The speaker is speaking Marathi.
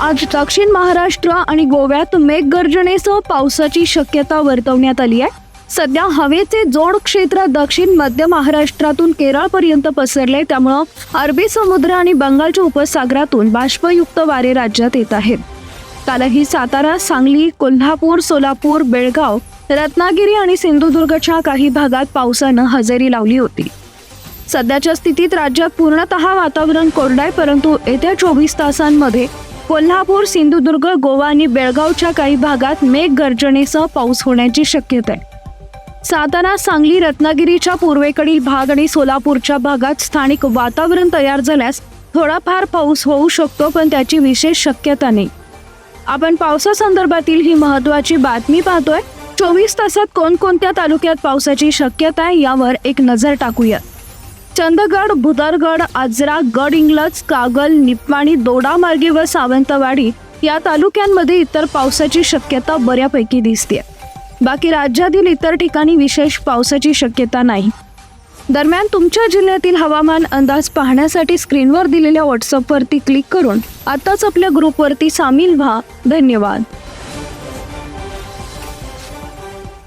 आज दक्षिण महाराष्ट्र आणि गोव्यात मेघगर्जनेसह पावसाची शक्यता वर्तवण्यात आली आहे. सध्या हवेचे जोड क्षेत्र दक्षिण मध्य महाराष्ट्रातून केरळपर्यंत पसरले त्यामुळं अरबी समुद्र आणि बंगालच्या उपसागरातून बाष्पयुक्त वारे राज्यात येत आहेत. कालही सातारा सांगली कोल्हापूर सोलापूर बेळगाव रत्नागिरी आणि सिंधुदुर्गच्या काही भागात पावसानं हजेरी लावली होती. सध्याच्या स्थितीत राज्यात पूर्णतः वातावरण कोरडं आहे परंतु येत्या चोवीस तासांमध्ये कोल्हापूर सिंधुदुर्ग गोवा आणि बेळगावच्या काही भागात मेघगर्जनेसह पाऊस होण्याची शक्यता आहे. सातारा सांगली रत्नागिरीच्या पूर्वेकडील भाग आणि सोलापूरच्या भागात स्थानिक वातावरण तयार झाल्यास थोडाफार पाऊस होऊ शकतो पण त्याची विशेष शक्यता नाही. आपण पावसासंदर्भातील ही महत्वाची बातमी पाहतोय. चोवीस तासात कोणकोणत्या तालुक्यात पावसाची शक्यता आहे यावर एक नजर टाकूया चंदगड भुदरगड आजरा गड इंग्लज कागल निप्पाणी दोडामार्गी व सावंतवाडी या तालुक्यांमध्ये इतर पावसाची शक्यता बऱ्यापैकी दिसते बाकी राज्यातील इतर ठिकाणी विशेष पावसाची शक्यता नाही. दरम्यान तुमच्या जिल्ह्यातील हवामान अंदाज पाहण्यासाठी स्क्रीनवर दिलेल्या व्हॉट्सअपवरती क्लिक करून आताच आपल्या ग्रुपवरती सामील व्हा. धन्यवाद.